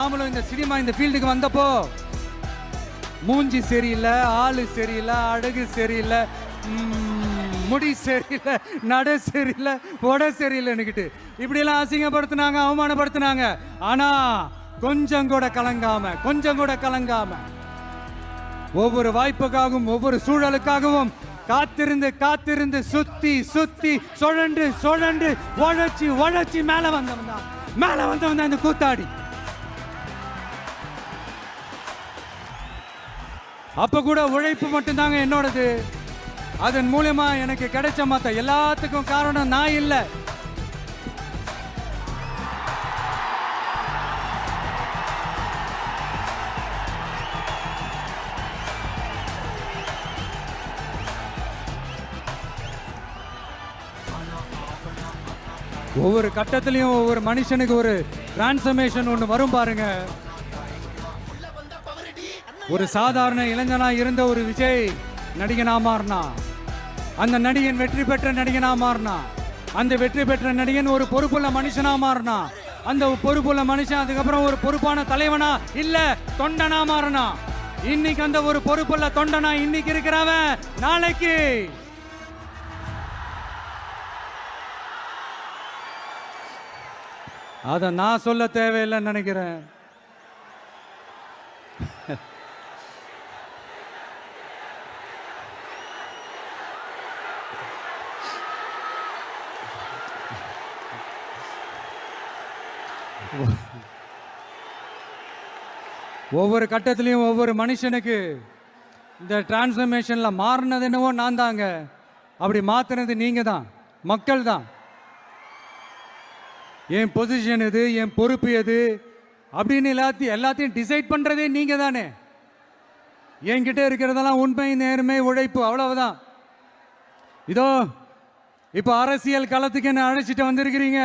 நாமளும் இந்த சினிமா இந்த ஃபீல்டுக்கு வந்தப்போ மூஞ்சி சரியில்லை ஆளு சரியில்லை அடகு சரியில்லை முடி சரியில்லை நட சரியில்லை உட சரியில்லைன்னுக்கிட்டு இப்படியெல்லாம் அசிங்கப்படுத்தினாங்க அவமானப்படுத்தினாங்க. ஆனால் கொஞ்சம் கூட கலங்காம கொஞ்சம் கூட கலங்காம ஒவ்வொரு வாய்ப்புக்காகவும் ஒவ்வொரு சூழலுக்காகவும் காத்திருந்து காத்திருந்து சுத்தி சுத்தி சுழண்டு சுழண்டு உழைச்சி உழைச்சி மேல வந்தவன் தான். மேல வந்தவன் தான் இந்த கூத்தாடி. அப்போ கூட உழைப்பு மட்டும்தாங்க என்னோடது. அதன் மூலியமா எனக்கு கிடைச்ச மத்த எல்லாத்துக்கும் காரணம் நான் இல்லை. ஒவ்வொரு கட்டத்திலையும் ஒவ்வொரு மனுஷனுக்கு ஒரு டிரான்ஸ்ஃபர்மேஷன் ஒன்று வரும் பாருங்க. ஒரு சாதாரண இளைஞனா இருந்த ஒரு விஜய் நடிகனா மாறினா. அந்த நடிகன் வெற்றி பெற்ற நடிகனா மாறினா. அந்த வெற்றி பெற்ற நடிகன் ஒரு பொறுப்புள்ள மனுஷனா மாறினா. அந்த பொறுப்புள்ள மனுஷன் அதுக்கப்புறம் ஒரு பொறுப்பான தலைவனா இல்ல தொண்டனா மாறினா. இன்னைக்கு அந்த ஒரு பொறுப்புள்ள தொண்டனா இன்னைக்கு இருக்கிறவன் நாளைக்கு. அதை நான் சொல்ல தேவையில்லைன்னு நினைக்கிறேன். ஒவ்வொரு கட்டத்திலையும் ஒவ்வொரு மனுஷனுக்கு இந்த டிரான்ஸ்ஃபர்மேஷனில் மாறினது என்னவோ நான் தாங்க. அப்படி மாற்றினது நீங்கள் தான். மக்கள் தான். என் பொசிஷன் எது என் பொறுப்பு எது அப்படின்னு எல்லாத்தையும் எல்லாத்தையும் டிசைட் பண்ணுறதே நீங்கள் தானே. என்கிட்ட இருக்கிறதெல்லாம் உண்மை நேர்மை உழைப்பு அவ்வளவுதான். இதோ இப்போ அரசியல் களத்துக்கு என்ன அழைச்சிட்டு வந்திருக்கிறீங்க?